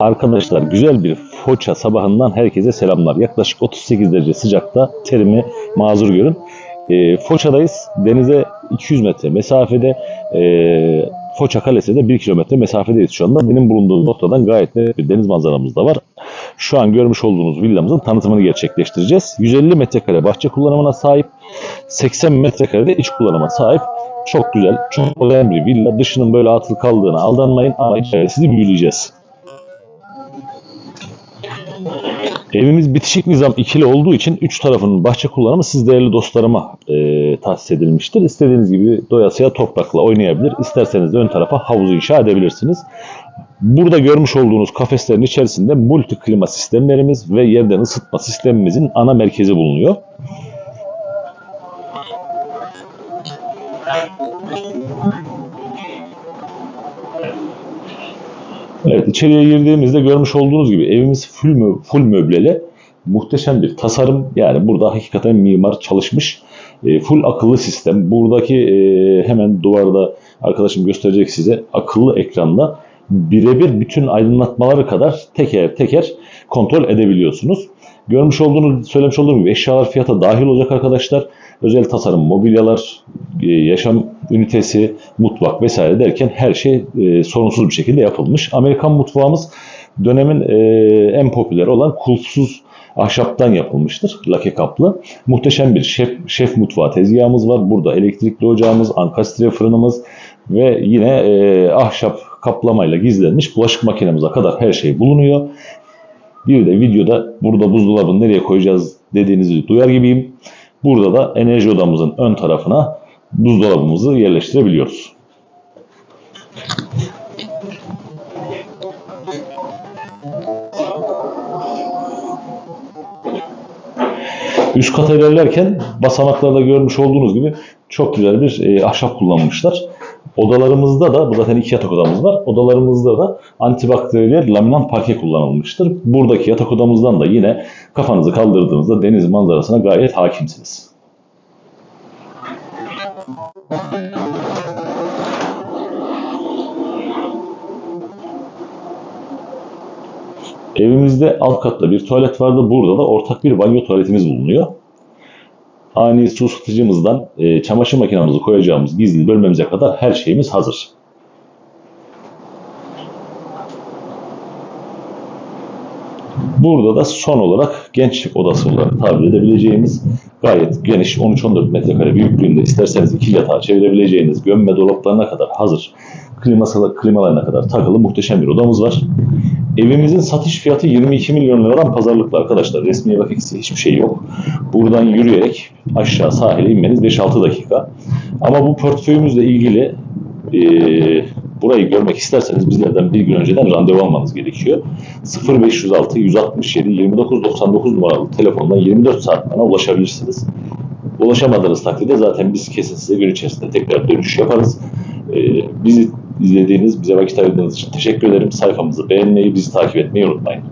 Arkadaşlar güzel bir Foça sabahından herkese selamlar. Yaklaşık 38 derece sıcakta terimi mazur görün. E, Foça'dayız. Denize 200 metre mesafede. E, Foça Kalesi'ne de 1 kilometre mesafedeyiz şu anda. Benim bulunduğum noktadan gayet net bir deniz manzaramız da var. Şu an görmüş olduğunuz villamızın tanıtımını gerçekleştireceğiz. 150 metrekare bahçe kullanımına sahip. 80 metrekare de iç kullanıma sahip. Çok güzel, çok modern bir villa. Dışının böyle atıl kaldığına aldanmayın ama içerisini büyüleyeceğiz. Evimiz bitişik nizam ikili olduğu için üç tarafının bahçe kullanımı siz değerli dostlarıma e, tahsis edilmiştir. İstediğiniz gibi doyasıya toprakla oynayabilir. İsterseniz ön tarafa havuzu inşa edebilirsiniz. Burada görmüş olduğunuz kafeslerin içerisinde multi klima sistemlerimiz ve yerden ısıtma sistemimizin ana merkezi bulunuyor. Evet içeriye girdiğimizde görmüş olduğunuz gibi evimiz full, mö- full möbleli. Muhteşem bir tasarım. Yani burada hakikaten mimar çalışmış. E, full akıllı sistem. Buradaki e, hemen duvarda arkadaşım gösterecek size akıllı ekranda birebir bütün aydınlatmaları kadar teker teker kontrol edebiliyorsunuz. Görmüş olduğunuz, söylemiş olduğum gibi eşyalar fiyata dahil olacak arkadaşlar. Özel tasarım, mobilyalar, e, yaşam ünitesi, mutfak vesaire derken her şey e, sorunsuz bir şekilde yapılmış. Amerikan mutfağımız dönemin e, en popüler olan kulpsuz ahşaptan yapılmıştır. Lake kaplı. Muhteşem bir şef, şef mutfağı tezgahımız var. Burada elektrikli ocağımız, ankastre fırınımız ve yine e, ahşap kaplamayla gizlenmiş bulaşık makinemize kadar her şey bulunuyor. Bir de videoda burada buzdolabını nereye koyacağız dediğinizi duyar gibiyim. Burada da enerji odamızın ön tarafına buzdolabımızı yerleştirebiliyoruz. Üst kata ilerlerken basamaklarda görmüş olduğunuz gibi çok güzel bir e, ahşap kullanmışlar. Odalarımızda da, bu zaten iki yatak odamız var. Odalarımızda da antibakteriyel laminan parke kullanılmıştır. Buradaki yatak odamızdan da yine kafanızı kaldırdığınızda deniz manzarasına gayet hakimsiniz. Evimizde alt katta bir tuvalet vardı. Burada da ortak bir banyo tuvaletimiz bulunuyor. Ani su ısıtıcımızdan e, çamaşır makinamızı koyacağımız gizli bölmemize kadar her şeyimiz hazır. Burada da son olarak gençlik odası olarak tabir edebileceğimiz gayet geniş 13-14 metrekare büyüklüğünde isterseniz iki yatağa çevirebileceğiniz gömme dolaplarına kadar hazır kliması, klimalarına kadar takılı muhteşem bir odamız var. Evimizin satış fiyatı 22 milyon liradan pazarlıklı arkadaşlar. Resmi evrak eksiği hiçbir şey yok. Buradan yürüyerek aşağı sahile inmeniz 5-6 dakika. Ama bu portföyümüzle ilgili e, burayı görmek isterseniz bizlerden bir gün önceden randevu almanız gerekiyor. 0506 167 2999 numaralı telefondan 24 saat bana ulaşabilirsiniz. Ulaşamadığınız takdirde zaten biz kesin size gün içerisinde tekrar dönüş yaparız. E, bizi izlediğiniz, bize vakit ayırdığınız için teşekkür ederim. Sayfamızı beğenmeyi, bizi takip etmeyi unutmayın.